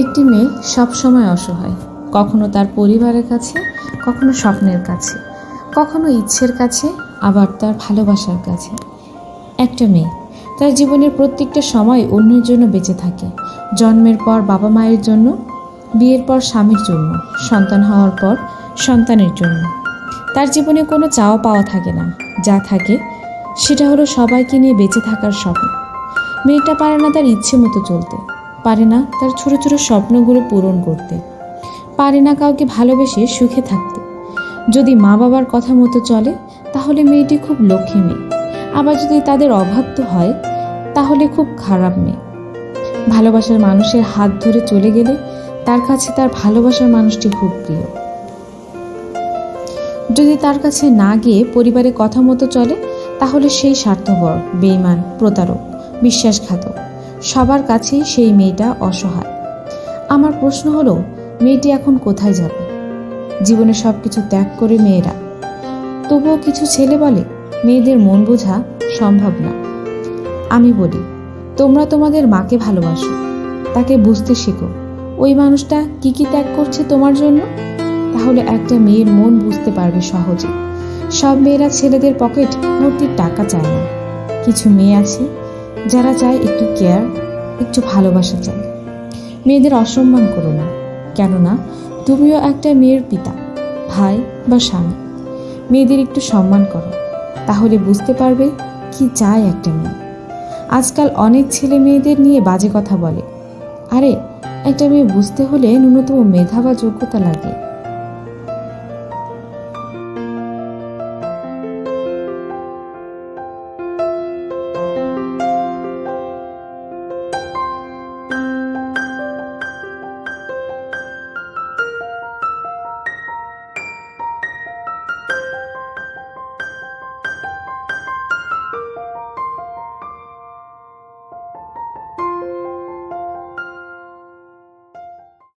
একটি মেয়ে সবসময় অসহায়, কখনো তার পরিবারের কাছে, কখনো স্বপ্নের কাছে, কখনো ইচ্ছের কাছে, আবার তার ভালোবাসার কাছে। একটা মেয়ে, তার জীবনের প্রত্যেকটা সময় অন্যের জন্য বেঁচে থাকে, জন্মের পর বাবা মায়ের জন্য, বিয়ের পর স্বামীর জন্য, সন্তান হওয়ার পর সন্তানের জন্য। তার জীবনে কোনো চাওয়া পাওয়া থাকে না, যা থাকে, সেটা হলো সবাইকে নিয়ে বেঁচে থাকার স্বপ্ন। মেয়েটা পারে না তার ইচ্ছে মতো চলতে। পারে না তার ছোট ছোট স্বপ্নগুলো পূরণ করতে। পারে না কাউকে ভালোবেসে সুখে থাকতে। যদি মা বাবার কথা মতো চলে, তাহলে মেয়েটি খুব লক্ষ্মী মেয়ে। আবার যদি তাদের অবাধ্য হয়, তাহলে খুব খারাপ মেয়ে। ভালোবাসার মানুষের হাত ধরে চলে গেলে তার কাছে তার ভালোবাসার মানুষটি খুব প্রিয়। যদি তার কাছে না গিয়ে পরিবারের কথা মতো চলে, তাহলে সেই স্বার্থপর বেইমান প্রতারক, বিশ্বাসঘাতক। সবার কাছেই সেই মেয়েটা অসহায়। আমার প্রশ্ন হলো, মেয়েটি এখন কোথায় যাবে? জীবনে সব কিছু ত্যাগ করে মেয়েরা। তবুও কিছু ছেলে বলে, মেয়েদের মন বোঝা সম্ভব না। আমি বলি, তোমরা তোমাদের মাকে ভালোবাসো। তাকে বুঝতে শেখো, ওই মানুষটা কি কি ত্যাগ করছে তোমার জন্য? তাহলে একটা মেয়ের মন বুঝতে পারবে সহজে। সব মেয়েরা ছেলেদের পকেট ভর্তি টাকা চায় না। কিছু মেয়ে আছে যারা চায় একটু কেয়ার একটু ভালোবাসা চায়। মেয়েদের অসম্মান করো না। কেননা, তুমিও একটা মেয়ের পিতা, ভাই বা স্বামী। মেয়েদের একটু সম্মান করো, তাহলে বুঝতে পারবে কি চায় একটা মেয়ে। আজকাল অনেক ছেলে মেয়েদের নিয়ে বাজে কথা বলে। আরে, একটা মেয়ে বুঝতে হলে ন্যূনতম মেধা বা যোগ্যতা লাগে।